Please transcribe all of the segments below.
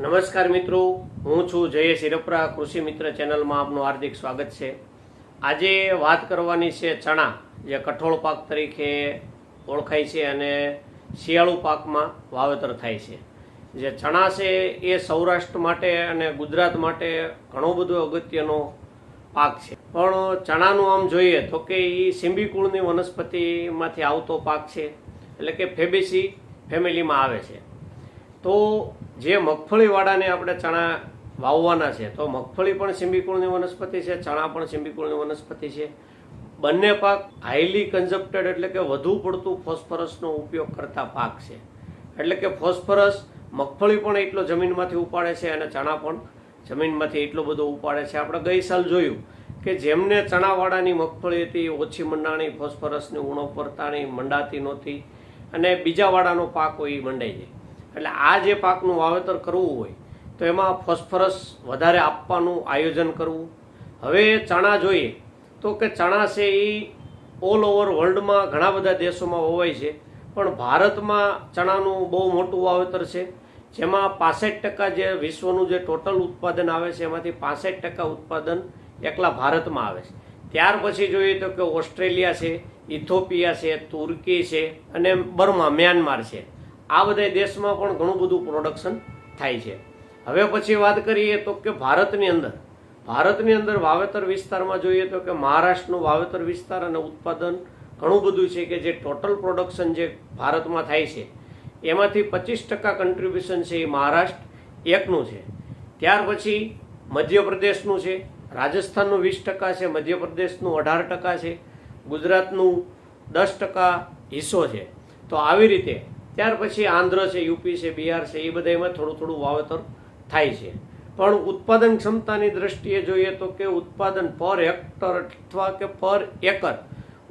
નમસ્કાર મિત્રો, હું છું જયેશ હિરપરા, કૃષિ મિત્ર ચેનલમાં આપનું હાર્દિક સ્વાગત છે. આજે વાત કરવાની છે ચણા, જે કઠોળ પાક તરીકે ઓળખાય છે અને શિયાળુ પાકમાં વાવેતર થાય છે. જે ચણા છે એ સૌરાષ્ટ્ર માટે અને ગુજરાત માટે ઘણો બધો અગત્યનો પાક છે. પણ ચણાનું આમ જોઈએ તો કે એ સિંબી કુળની વનસ્પતિમાંથી આવતો પાક છે, એટલે કે ફેબેસી ફેમિલીમાં આવે છે. તો જે મગફળીવાળાને આપણે ચણા વાવવાના છે, તો મગફળી પણ સિંબીકુળની વનસ્પતિ છે, ચણા પણ સિંબીકુળની વનસ્પતિ છે. બંને પાક હાઈલી કન્ઝપ્ટેડ એટલે કે વધુ પડતું ફોસ્ફરસનો ઉપયોગ કરતા પાક છે. એટલે કે ફોસ્ફરસ મગફળી પણ એટલો જમીનમાંથી ઉપાડે છે અને ચણા પણ જમીનમાંથી એટલો બધો ઉપાડે છે. આપણે ગઈ સાલ જોયું કે જેમને ચણાવાળાની મગફળી હતી, ઓછી મંડાણી ફોસ્ફરસની ઉણપ પરતાણી મંડાતી નહોતી અને બીજા વાળાનો પાક હોય એ મંડાઈ જાય. એટલે આ જે પાકનું વાવેતર કરવું હોય, તો એમાં ફોસ્ફરસ વધારે આપવાનું આયોજન કરવું. હવે ચણા જોઈએ, તો કે ચણા છે એ ઓલ ઓવર વર્લ્ડમાં ઘણા બધા દેશોમાં વવાય છે, પણ ભારતમાં ચણાનું બહુ મોટું વાવેતર છે, જેમાં પાસઠ ટકા જે વિશ્વનું જે ટોટલ ઉત્પાદન આવે છે, એમાંથી પાસઠ ટકા ઉત્પાદન એકલા ભારતમાં આવે છે. ત્યાર પછી જોઈએ તો કે ઓસ્ટ્રેલિયા છે, ઇથોપિયા છે, તુર્કી છે, અને બર્મા, મ્યાનમાર છે. આ બધા દેશમાં પણ ઘણું બધું પ્રોડક્શન થાય છે. હવે પછી વાત કરીએ તો કે ભારતની અંદર ભારતની અંદર વાવેતર વિસ્તારમાં જોઈએ તો કે મહારાષ્ટ્રનું વાવેતર વિસ્તાર અને ઉત્પાદન ઘણું બધું છે કે જે ટોટલ પ્રોડક્શન જે ભારતમાં થાય છે, એમાંથી પચીસ ટકા કન્ટ્રીબ્યુશન છે એ મહારાષ્ટ્ર એકનું છે. ત્યાર પછી મધ્યપ્રદેશનું છે, રાજસ્થાનનું વીસ ટકા છે, મધ્યપ્રદેશનું અઢાર ટકા છે, ગુજરાતનું દસ ટકા હિસ્સો છે. તો આવી રીતે ત્યાર પછી આંધ્ર છે, યુપી છે, બિહાર છે, એ બધામાં થોડું થોડું વાવેતર થાય છે. પણ ઉત્પાદન ક્ષમતાની દ્રષ્ટિએ જોઈએ તો કે ઉત્પાદન પર હેક્ટર અથવા કે પર એકર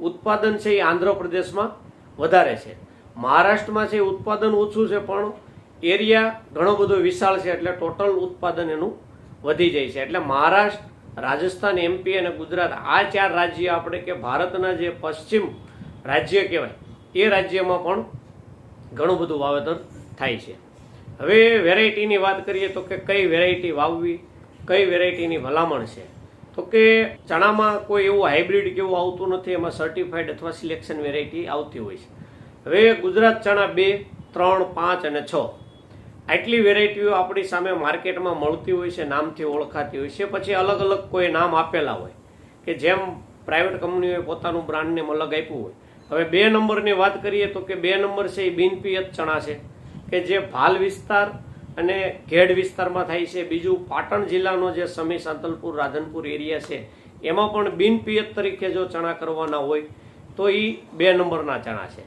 ઉત્પાદન છે એ આંધ્રપ્રદેશમાં વધારે છે. મહારાષ્ટ્રમાં છે ઉત્પાદન ઓછું છે, પણ એરિયા ઘણો બધો વિશાળ છે, એટલે ટોટલ ઉત્પાદન એનું વધી જાય છે. એટલે મહારાષ્ટ્ર, રાજસ્થાન એમપી અને ગુજરાત આ ચાર રાજ્ય આપણે કે ભારતના જે પશ્ચિમ રાજ્ય કહેવાય, એ રાજ્યમાં પણ ઘણું બધું વાવેતર થાય છે. હવે વેરાયટીની વાત કરીએ તો કે કઈ વેરાયટી વાવવી, કઈ વેરાયટીની ભલામણ છે? તો કે ચણામાં કોઈ એવું હાઇબ્રિડ કેવું આવતું નથી, એમાં સર્ટિફાઈડ અથવા સિલેક્શન વેરાયટી આવતી હોય છે. હવે ગુજરાત ચણા બે, ત્રણ, પાંચ અને છ. આટલી વેરાયટીઓ આપણી સામે માર્કેટમાં મળતી હોય છે, નામથી ઓળખાતી હોય છે, પછી અલગ અલગ કોઈ નામ આપેલા હોય, કે જેમ પ્રાઇવેટ કંપનીઓએ પોતાનું બ્રાન્ડ નેમ અલગ આપ્યું હોય હવે બે નંબરની વાત કરીએ તો કે બે નંબર છે એ બિનપિયત ચણા છે, કે જે ભાલ વિસ્તાર અને ઘેડ વિસ્તારમાં થાય છે. બીજું પાટણ જિલ્લાનો જે સમી સાંતલપુર રાધનપુર એરિયા છે, એમાં પણ બિનપિયત તરીકે જો ચણા કરવાના હોય, તો એ બે નંબરના ચણા છે.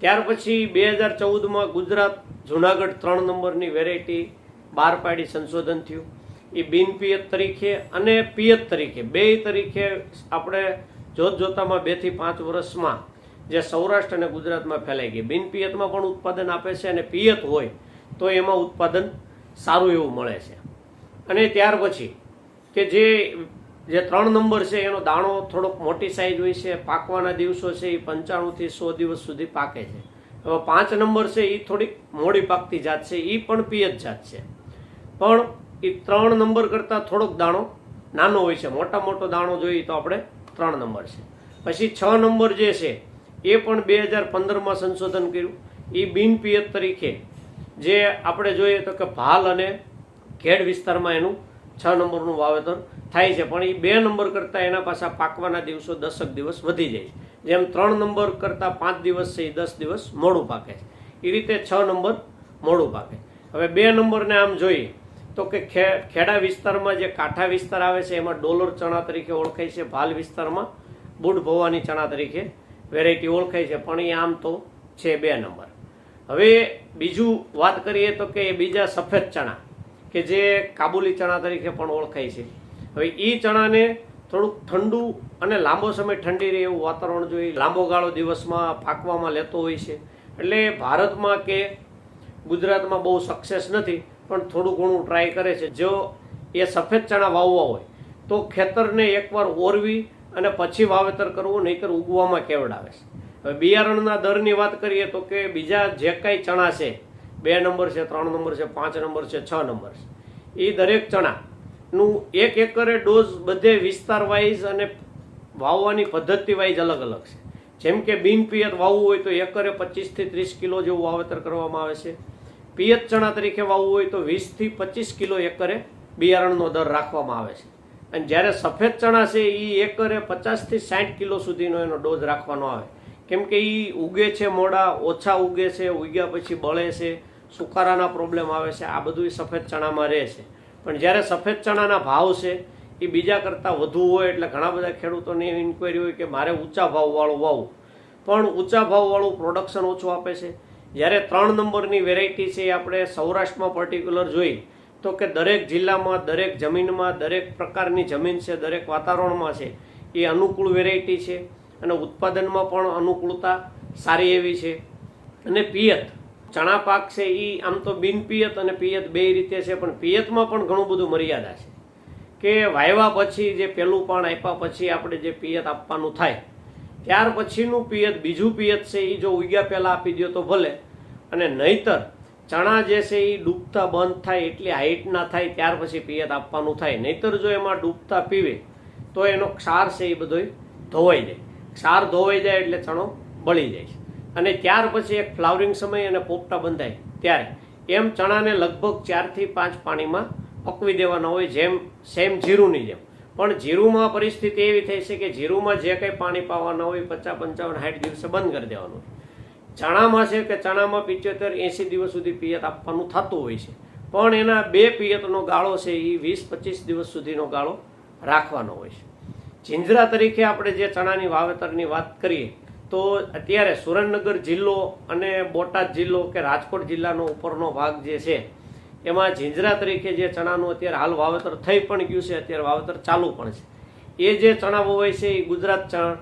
ત્યાર પછી બે હજાર ચૌદમાં ગુજરાત, જુનાગઢ ત્રણ નંબરની વેરાયટી બહાર પાડી સંશોધન થયું. એ બિનપિયત તરીકે અને પિયત તરીકે, બે તરીકે આપણે જોત જોતામાં બેથી પાંચ વર્ષમાં જે સૌરાષ્ટ્ર અને ગુજરાતમાં ફેલાઈ ગઈ. બિનપિયતમાં પણ ઉત્પાદન આપે છે અને પિયત હોય તો એમાં ઉત્પાદન સારું એવું મળે છે. અને ત્યાર પછી કે જે જે ત્રણ નંબર છે, એનો દાણો થોડોક મોટી સાઈઝ હોય છે, પાકવાના દિવસો છે, એ પંચાણુંથી સો દિવસ સુધી પાકે છે. હવે પાંચ નંબર છે એ થોડીક મોડી પાકતી જાત છે એ પણ પિયત જાત છે. પણ એ ત્રણ નંબર કરતાં થોડોક દાણો નાનો હોય છે. મોટા મોટો દાણો જોઈએ તો આપણે ત્રણ નંબર છે. પછી છ નંબર જે છે એ પણ બે હજાર પંદરમાં સંશોધન કર્યું. એ બિનપિયત તરીકે જે આપણે જોઈએ તો કે ભાલ અને ખેડ વિસ્તારમાં એનું છ નંબરનું વાવેતર થાય છે. પણ એ બે નંબર કરતાં એના પાછા પાકવાના દિવસો દસક દિવસ વધી જાય છે. જેમ ત્રણ નંબર કરતાં પાંચ દિવસ છે એ દસ દિવસ મોડું પાકે છે. એ રીતે છ નંબર મોડું પાકે હવે બે નંબરને આમ જોઈએ તો કે ખેડા વિસ્તારમાં જે કાંઠા વિસ્તાર આવે છે, એમાં ડોલર ચણા તરીકે ઓળખાય છે, ભાલ વિસ્તારમાં બુટ ભવાની ચણા તરીકે વેરાયટી ઓળખાય છે, પણ એ આમ તો છે બે નંબર. હવે બીજું વાત કરીએ તો કે બીજા સફેદ ચણા, કે જે કાબુલી ચણા તરીકે પણ ઓળખાય છે. હવે એ ચણાને થોડુંક ઠંડુ અને લાંબો સમય ઠંડી રહે એવું વાતાવરણ જોઈએ લાંબો ગાળો દિવસમાં પાકવામાં લેતો હોય છે. એટલે ભારતમાં કે ગુજરાતમાં બહુ સક્સેસ નથી, પણ થોડું ઘણું ટ્રાય કરે છે. જો એ સફેદ ચણા વાવવા હોય, તો ખેતરને એકવાર ઓરવી અને પછી વાવેતર કરવું, નહીંતર ઉગવામાં કેવડાવે છે. હવે બિયારણના દરની વાત કરીએ તો કે બીજા જે કાંઈ ચણા છે, બે નંબર છે, ત્રણ નંબર છે, પાંચ નંબર છે, છ નંબર છે એ દરેક ચણાનું એક એકરે ડોઝ બધે વિસ્તાર વાઇઝ અને વાવવાની પદ્ધતિ વાઇઝ અલગ અલગ છે. જેમ કે બિન પિયત વાવવું હોય તો એકરે પચીસથી ત્રીસ કિલો જેવું વાવેતર કરવામાં આવે છે. પિયત ચણા તરીકે વાવવું હોય તો વીસથી પચીસ કિલો એકરે બિયારણનો દર રાખવામાં આવે છે. અને જ્યારે સફેદ ચણા છે એ એકરે પચાસથી સાઠ કિલો સુધીનો એનો ડોઝ રાખવાનો આવે. કેમ કે એ ઉગે છે મોડા, ઓછા ઉગે છે, ઉગ્યા પછી બળે છે, સુકારાના પ્રોબ્લેમ આવે છે, આ બધું સફેદ ચણામાં રહે છે. પણ જ્યારે સફેદ ચણાના ભાવ છે એ બીજા કરતાં વધુ હોય એટલે ઘણા બધા ખેડૂતોની ઇન્ક્વાયરી હોય કે મારે ઊંચા ભાવવાળું વાવું. પણ ઊંચા ભાવવાળું પ્રોડક્શન ઓછું આપે છે. જ્યારે ત્રણ નંબરની વેરાયટી છે એ આપણે સૌરાષ્ટ્રમાં પર્ટિક્યુલર જોઈ તો કે દરેક જિલ્લામાં, દરેક જમીનમાં, દરેક પ્રકારની જમીન છે, દરેક વાતાવરણમાં છે, એ અનુકૂળ વેરાયટી છે અને ઉત્પાદનમાં પણ અનુકૂળતા સારી એવી છે. અને પિયત, ચણા પાક છે એ આમ તો બિન પિયત અને પિયત બે રીતે છે, પણ પિયતમાં પણ ઘણું બધું મર્યાદા છે. કે વાવ્યા પછી જે પહેલું પાણ આપ્યા પછી આપણે જે પિયત આપવાનું થાય, ત્યાર પછીનું પિયત, બીજું પિયત છે એ જો ઉગ્યા પહેલાં આપી દો તો ભલે. અને નહીતર ચણા જે છે એ ડૂબતા બંધ થાય એટલી હાઈટ ના થાય, ત્યાર પછી પિયત આપવાનું થાય. નહીતર જો એમાં ડૂબતા પીવે, તો એનો ક્ષાર છે એ બધો ધોવાઈ જાય. ક્ષાર ધોવાઈ જાય એટલે ચણો બળી જાય અને ત્યાર પછી એક ફ્લાવરિંગ સમય અને પોપટા બંધાય. ત્યારે એમ ચણાને લગભગ ચારથી પાંચ પાણીમાં પકવી દેવાના હોય, જેમ સેમ જીરુંની જેમ. પણ જીરુમાં પરિસ્થિતિ એવી થઈ છે કે જીરુમાં જે કંઈ પાણી પાવાના હોય, પચાસ પંચાવન સાઠ દિવસે બંધ કરી દેવાનું હોય. ચણામાં છે કે ચણામાં પિત્યોતેર એંસી દિવસ સુધી પિયત આપવાનું થતું હોય છે. પણ એના બે પિયતનો ગાળો છે એ વીસ, પચીસ દિવસ સુધીનો ગાળો રાખવાનો હોય છે. જિંજરા તરીકે આપણે જે ચણાની વાવેતરની વાત કરીએ, તો અત્યારે સુરેન્દ્રનગર જિલ્લો અને બોટાદ જિલ્લો કે રાજકોટ જિલ્લાનો ઉપરનો ભાગ જે છે, એમાં જીંજરા તરીકે જે ચણાનું અત્યારે હાલ વાવેતર થઈ પણ ગયું છે, અત્યારે વાવેતર ચાલુ પણ છે. એ જે ચણા વવાય છે એ ગુજરાત ચણા,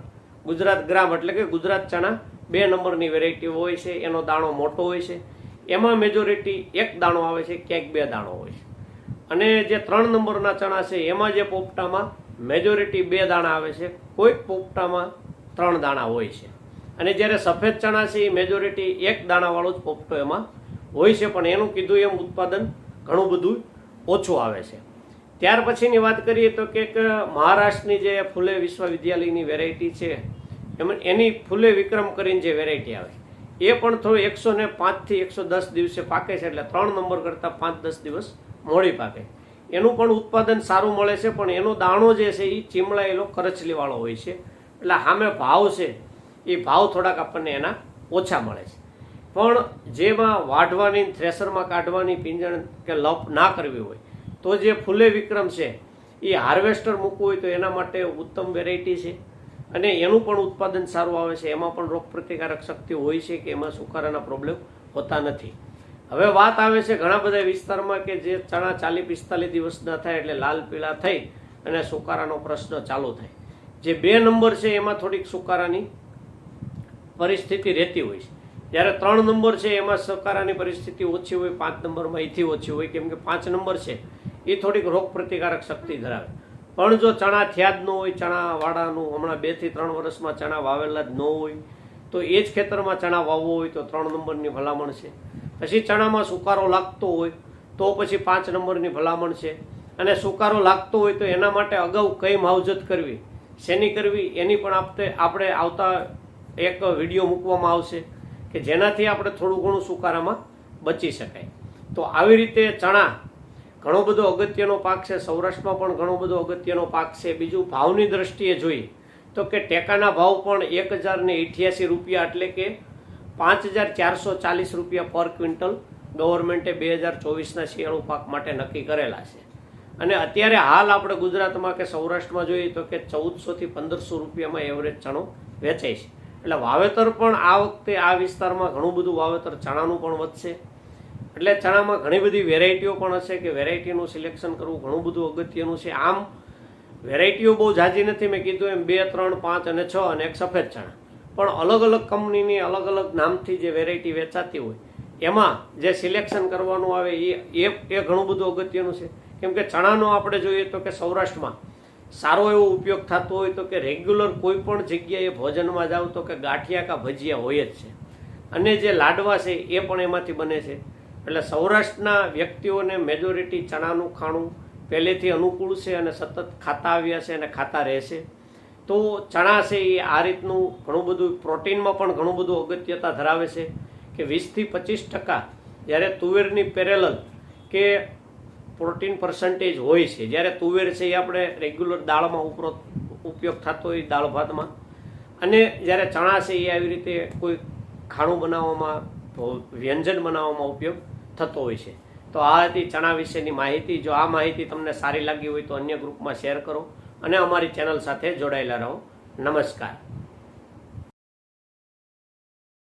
ગુજરાત ગ્રામ એટલે કે ગુજરાત ચણા બે નંબરની વેરાયટી હોય છે, એનો દાણો મોટો હોય છે. એમાં મેજોરિટી એક દાણો આવે છે, ક્યાંક બે દાણો હોય છે. અને જે ત્રણ નંબરના ચણા છે, એમાં જે પોપટામાં મેજોરિટી બે દાણા આવે છે, કોઈક પોપટામાં ત્રણ દાણા હોય છે. અને જ્યારે સફેદ ચણા છે, એ મેજોરિટી એક દાણાવાળો જ પોપટો એમાં હોય છે, પણ એનું કીધું એમ ઉત્પાદન ઘણું બધું ઓછું આવે છે. ત્યાર પછીની વાત કરીએ તો કે મહારાષ્ટ્રની જે ફૂલે વિશ્વવિદ્યાલયની વેરાયટી છે એમાં એની ફૂલે વિક્રમ કરીને જે વેરાયટી આવે. એ પણ થોડું એકસો ને પાંચથી એકસો દસ દિવસે પાકે છે એટલે ત્રણ નંબર કરતાં પાંચ દસ દિવસ મોડી પાકે. એનું પણ ઉત્પાદન સારું મળે છે, પણ એનો દાણો જે છે એ ચીમળાયેલો કરચલીવાળો હોય છે. એટલે સામે ભાવ છે એ ભાવ થોડાક આપણને એના ઓછા મળે છે. પણ જેમાં વાઢવાની થ્રેસરમાં કાઢવાની પિંજણ કે લપ ના કરવી હોય, તો જે ફૂલે વિક્રમ છે એ હાર્વેસ્ટર મૂકવું હોય તો એના માટે ઉત્તમ વેરાયટી છે. અને એનું પણ ઉત્પાદન સારું આવે છે. એમાં પણ રોગ પ્રતિકારક શક્તિ હોય છે કે એમાં સુકારાના પ્રોબ્લેમ હોતા નથી. હવે વાત આવે છે ઘણા બધા વિસ્તારમાં કે જે ચણા ચાલી પિસ્તાલીસ દિવસના થાય એટલે લાલ પીળા થઈ અને સુકારાનો પ્રશ્ન ચાલુ થાય. જે બે નંબર છે એમાં થોડીક સુકારાની પરિસ્થિતિ રહેતી હોય છે. જ્યારે ત્રણ નંબર છે એમાં સુકારાની પરિસ્થિતિ ઓછી હોય, પાંચ નંબરમાં એથી ઓછી હોય, કેમ કે પાંચ નંબર છે એ થોડીક રોગ પ્રતિકારક શક્તિ ધરાવે. પણ જો ચણા થયા જ ન હોય ચણા વાળાનું હમણાં બેથી ત્રણ વર્ષમાં ચણા વાવેલા જ ન હોય, તો એ જ ખેતરમાં ચણા વાવવો હોય તો ત્રણ નંબરની ભલામણ છે. પછી ચણામાં સુકારો લાગતો હોય, તો પછી પાંચ નંબરની ભલામણ છે. અને સુકારો લાગતો હોય તો એના માટે અગાઉ કઈ માવજત કરવી? શેની કરવી? એની પણ આપણે આપણે આવતા એક વીડિયો મૂકવામાં આવશે કે જેનાથી આપણે થોડું ઘણું સુકારામાં બચી શકાય. તો આવી રીતે ચણા ઘણો બધો અગત્યનો પાક છે, સૌરાષ્ટ્રમાં પણ ઘણો બધો અગત્યનો પાક છે. બીજું ભાવની દ્રષ્ટિએ જોઈએ તો કે ટેકાના ભાવ પણ એક હજારને અઠ્યાસી રૂપિયા એટલે કે પાંચ હજાર ચારસો ચાલીસ રૂપિયા પર ક્વિન્ટલ ગવર્મેન્ટે બે હજાર ચોવીસના શિયાળુ પાક માટે નક્કી કરેલા છે. અને અત્યારે હાલ આપણે ગુજરાતમાં કે સૌરાષ્ટ્રમાં જોઈએ તો કે ચૌદસોથી પંદરસો રૂપિયામાં એવરેજ ચણો વેચાય છે. એટલે વાવેતર પણ આ વખતે આ વિસ્તારમાં ઘણું બધું વાવેતર ચણાનું પણ વધશે. એટલે ચણામાં ઘણી બધી વેરાયટીઓ પણ હશે કે વેરાયટીનું સિલેક્શન કરવું ઘણું બધું અગત્યનું છે. આમ વેરાયટીઓ બહુ ઝાઝી નથી. મેં કીધું એમ બે, ત્રણ, પાંચ અને છ અને એક સફેદ ચણા પણ અલગ અલગ કંપનીની અલગ અલગ નામથી જે વેરાયટી વેચાતી હોય, એમાં જે સિલેક્શન કરવાનું આવે એ એ ઘણું બધું અગત્યનું છે. કેમ કે ચણાનો આપણે જોઈએ તો કે સૌરાષ્ટ્રમાં સારો એવો ઉપયોગ થતો હોય તો કે રેગ્યુલર કોઈ પણ જગ્યાએ ભોજનમાં જાઓ તો કે ગાંઠિયા કા ભજીયા હોય જ છે. અને જે લાડવા છે એ પણ એમાંથી બને છે. એટલે સૌરાષ્ટ્રના વ્યક્તિઓને મેજોરિટી ચણાનું ખાણું પહેલેથી અનુકૂળ છે અને સતત ખાતા આવ્યા છે અને ખાતા રહેશે તો ચણા છે એ આ રીતનું ઘણું બધું પ્રોટીનમાં પણ ઘણું બધું અગત્યતા ધરાવે છે કે વીસથી પચીસ ટકા જ્યારે તુવેરની પેરેલલ કે પ્રોટીન પર્સન્ટેજ હોય છે. જ્યારે તુવેર છે એ આપણે રેગ્યુલર દાળમાં ઉપરો ઉપયોગ થતો હોય દાળ ભાતમાં. અને જ્યારે ચણા છે એ આવી રીતે કોઈ ખાણું બનાવવામાં વ્યંજન બનાવવામાં ઉપયોગ થતો હોય છે. તો આ હતી ચણા વિશેની માહિતી. જો આ માહિતી તમને સારી લાગી હોય તો અન્ય ગ્રુપમાં શેર કરો અને અમારી ચેનલ સાથે જોડાયેલા રહો. નમસ્કાર.